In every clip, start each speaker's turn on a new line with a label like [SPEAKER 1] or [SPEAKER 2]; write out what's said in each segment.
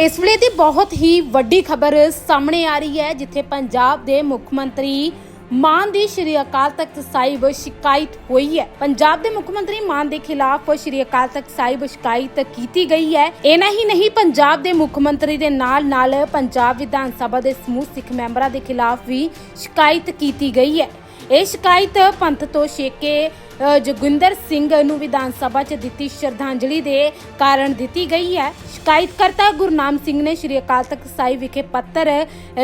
[SPEAKER 1] ਇਸ ਵੇਲੇ ਦੀ ਬਹੁਤ ਹੀ ਵੱਡੀ ਖਬਰ ਸਾਹਮਣੇ ਆ ਰਹੀ ਹੈ, ਜਿੱਥੇ ਪੰਜਾਬ ਦੇ ਮੁੱਖ ਮੰਤਰੀ ਮਾਨ ਦੀ ਸ਼੍ਰੀ ਅਕਾਲ ਤਖਤ ਸਾਹਿਬ ਸ਼ਿਕਾਇਤ ਹੋਈ ਹੈ। ਪੰਜਾਬ ਦੇ ਮੁੱਖ ਮੰਤਰੀ ਮਾਨ ਦੇ ਖਿਲਾਫ ਸ਼੍ਰੀ ਅਕਾਲ ਤਖਤ ਸਾਹਿਬ ਸ਼ਿਕਾਇਤ ਕੀਤੀ ਗਈ ਹੈ। ਇਹਨਾਂ ਹੀ ਨਹੀਂ, ਪੰਜਾਬ ਦੇ ਮੁੱਖ ਮੰਤਰੀ ਦੇ ਨਾਲ ਨਾਲ ਪੰਜਾਬ ਵਿਧਾਨ ਸਭਾ ਦੇ ਸਮੂਹ ਸਿੱਖ ਮੈਂਬਰਾਂ ਦੇ ਖਿਲਾਫ ਵੀ ਸ਼ਿਕਾਇਤ ਕੀਤੀ ਗਈ ਹੈ। ਇਹ ਸ਼ਿਕਾਇਤ ਪੰਥ ਤੋਂ ਛੇਕੇ ਅ, ਜੋਗਿੰਦਰ ਸਿੰਘ ਨੂੰ ਵਿਧਾਨ ਸਭਾ 'ਚ ਦਿੱਤੀ ਸ਼ਰਧਾਂਜਲੀ ਦੇ ਕਾਰਨ ਦਿੱਤੀ ਗਈ ਹੈ। ਸ਼ਿਕਾਇਤਕਰਤਾ ਗੁਰਨਾਮ ਸਿੰਘ ਨੇ ਸ਼੍ਰੀ ਅਕਾਲ ਤਖਤ ਸਾਹਿਬ ਵਿਖੇ ਪੱਤਰ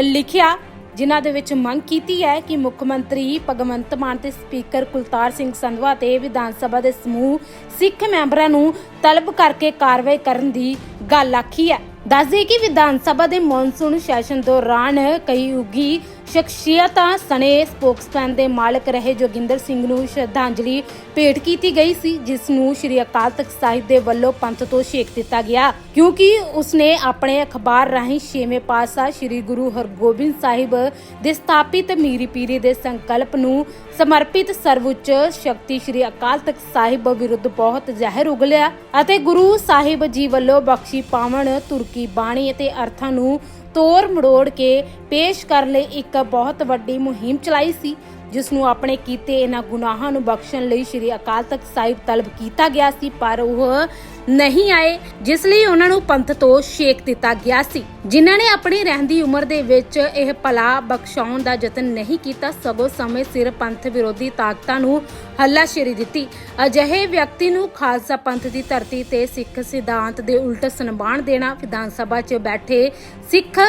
[SPEAKER 1] ਲਿਖਿਆ ਜਿਨ੍ਹਾਂ ਦੇ ਵਿੱਚ ਮੰਗ ਕੀਤੀ ਹੈ ਕਿ ਮੁੱਖ ਮੰਤਰੀ ਭਗਵੰਤ ਮਾਨ ਤੇ ਸਪੀਕਰ ਕੁਲਤਾਰ ਸਿੰਘ ਸੰਧਵਾ ਤੇ ਵਿਧਾਨ ਸਭਾ ਦੇ ਸਮੂਹ ਸਿੱਖ ਮੈਂਬਰਾਂ ਨੂੰ ਤਲਬ ਕਰਕੇ ਕਾਰਵਾਈ ਕਰਨ ਦੀ ਗੱਲ ਆਖੀ ਹੈ। ਦੱਸਦੇ ਕਿ ਵਿਧਾਨ ਸਭਾ ਦੇ ਮੌਨਸੂਨ ਸੈਸ਼ਨ ਦੌਰਾਨ ਕਈ ਉਗੀ ਸ਼ਖਸੀਅਤਾਂ ਸਣੇ ਸਪੋਕਸਮੈਨ ਦੇ ਮਾਲਕ ਰਹੇ ਜੋਗਿੰਦਰ ਸਿੰਘ ਨੂੰ ਸ਼ਰਧਾਂਜਲੀ ਭੇਟ ਕੀਤੀ ਗਈ ਸੀ, ਜਿਸ ਨੂੰ ਸ਼੍ਰੀ ਅਕਾਲ ਤਖਤ ਸਾਹਿਬ ਦੇ ਵੱਲੋਂ ਪੰਥ ਤੋਂ ਛੇਕ ਦਿੱਤਾ ਗਿਆ। ਕਿਉਂਕਿ ਉਸਨੇ ਆਪਣੇ ਅਖਬਾਰ ਰਾਹੀਂ ਛੇਵੇਂ ਪਾਤਸ਼ਾਹ ਸ਼੍ਰੀ ਗੁਰੂ ਹਰਗੋਬਿੰਦ ਸਾਹਿਬ ਦੇ ਸਥਾਪਿਤ ਮੀਰੀ ਪੀਰੀ ਦੇ ਸੰਕਲਪ ਨੂੰ ਸਮਰਪਿਤ ਸਰਵਉੱਚ ਸ਼ਕਤੀ ਸ਼੍ਰੀ ਅਕਾਲ ਤਖਤ ਸਾਹਿਬ ਵਿਰੁੱਧ ਬਹੁਤ ਜ਼ਹਿਰ ਉਗਲਿਆ ਅਤੇ ਗੁਰੂ ਸਾਹਿਬ ਜੀ ਵੱਲੋਂ ਬਖਸ਼ੀ ਪਾਵਣ ਤੁਰਕੀ ਬਾਣੀ ਅਤੇ ਅਰਥਾਂ ਨੂੰ ਤੋੜ ਮੜੋੜ ਕੇ ਪੇਸ਼ ਕਰਨ ਲਈ ਇੱਕ ਬਹੁਤ ਵੱਡੀ ਮੁਹਿੰਮ ਚਲਾਈ ਸੀ। ਜਿਸ ਨੂੰ ਆਪਣੇ ਕੀਤੇ ਇਹਨਾਂ ਗੁਨਾਹਾਂ ਨੂੰ ਬਖਸ਼ਣ ਲਈ ਸ਼੍ਰੀ ਅਕਾਲ ਤਖਤ ਸਾਹਿਬ ਤਲਬ ਕੀਤਾ ਗਿਆ ਸੀ, ਪਰ ਉਹ ਨਹੀਂ ਆਏ, ਜਿਸ ਲਈ ਉਹਨਾਂ ਨੂੰ ਪੰਥ ਤੋਂ ਛੇਕ ਦਿੱਤਾ ਗਿਆ ਸੀ। ਜਿਨ੍ਹਾਂ ਨੇ ਆਪਣੀ ਰਹਿੰਦੀ ਉਮਰ ਦੇ ਵਿੱਚ ਇਹ ਭਲਾ ਬਖਸ਼ਾਉਣ ਦਾ ਯਤਨ ਨਹੀਂ ਕੀਤਾ, ਸਗੋਂ ਸਮੇਂ ਸਿਰ ਪੰਥ ਵਿਰੋਧੀ ਤਾਕਤਾਂ ਨੂੰ ਹੱਲਾਸ਼ੇਰੀ ਦਿੱਤੀ। ਅਜਿਹੇ ਵਿਅਕਤੀ ਨੂੰ ਖਾਲਸਾ ਪੰਥ ਦੀ ਧਰਤੀ ਤੇ ਸਿੱਖ ਸਿਧਾਂਤ ਦੇ ਉਲਟ ਸਨਮਾਨ ਦੇਣਾ, ਵਿਧਾਨ ਸਭਾ 'ਚ ਬੈਠੇ ਸਿੱਖ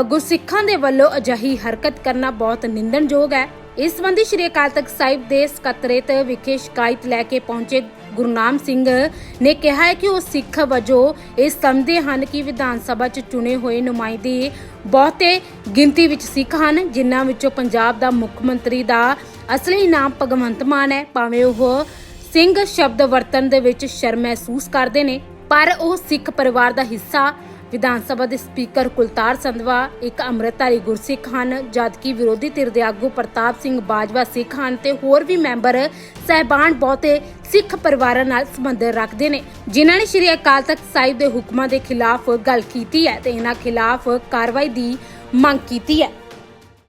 [SPEAKER 1] ਗੁਰਸਿੱਖਾਂ ਦੇ ਵੱਲੋਂ ਅਜਿਹੀ ਹਰਕਤ ਕਰਨਾ ਬਹੁਤ ਨਿੰਦਣਯੋਗ ਹੈ। ਇਸ ਸੰਬੰਧੀ ਸ਼੍ਰੀ ਅਕਾਲ ਤਖਤ ਸਾਹਿਬ ਦੇ ਸਕੱਤਰੇਤ ਵਿਖੇ ਸ਼ਿਕਾਇਤ ਲੈ ਕੇ ਪਹੁੰਚੇ ਗੁਰਨਾਮ ਸਿੰਘ ਨੇ ਕਿਹਾ ਹੈ ਕਿ ਉਹ ਸਿੱਖ ਵਜੋਂ ਇਹ ਸਮਝਦੇ ਹਨ ਕਿ ਵਿਧਾਨ ਸਭਾ 'ਚ ਚੁਣੇ ਹੋਏ ਨੁਮਾਇੰਦੇ ਬਹੁਤੇ ਗਿਣਤੀ ਵਿੱਚ ਸਿੱਖ ਹਨ, ਜਿਨ੍ਹਾਂ ਵਿੱਚੋਂ ਪੰਜਾਬ ਦਾ ਮੁੱਖ ਮੰਤਰੀ ਦਾ ਅਸਲੀ ਨਾਮ ਭਗਵੰਤ ਮਾਨ ਹੈ। ਭਾਵੇਂ ਉਹ ਸਿੰਘ ਸ਼ਬਦ ਵਰਤਨ ਦੇ ਵਿੱਚ ਸ਼ਰਮ ਮਹਿਸੂਸ ਕਰਦੇ ਨੇ, ਪਰ ਉਹ ਸਿੱਖ ਪਰਿਵਾਰ ਦਾ ਹਿੱਸਾ ਵਿਧਾਨ ਸਭਾ ਦੇ ਸਪੀਕਰ ਕੁਲਤਾਰ ਸੰਧਵਾ, ਇੱਕ ਅੰਮ੍ਰਿਤਧਾਰੀ ਗੁਰਸਿੱਖ ਹਨ, ਜਦਕਿ ਵਿਰੋਧੀ ਧਿਰ ਦੇ ਆਗੂ ਪ੍ਰਤਾਪ ਸਿੰਘ ਬਾਜਵਾ ਸਿੱਖ ਹਨ ਤੇ ਹੋਰ ਵੀ ਮੈਂਬਰ ਸਹਿਬਾਨ ਬਹੁਤੇ ਸਿੱਖ ਪਰਿਵਾਰਾਂ ਨਾਲ ਸੰਬੰਧ ਰੱਖਦੇ ਨੇ, ਜਿਨ੍ਹਾਂ ਨੇ ਸ਼੍ਰੀ ਅਕਾਲ ਤਖਤ ਸਾਹਿਬ ਦੇ ਹੁਕਮਾਂ ਦੇ ਖਿਲਾਫ ਗੱਲ ਕੀਤੀ ਹੈ ਤੇ ਇਹਨਾਂ ਖਿਲਾਫ ਕਾਰਵਾਈ ਦੀ ਮੰਗ ਕੀਤੀ ਹੈ।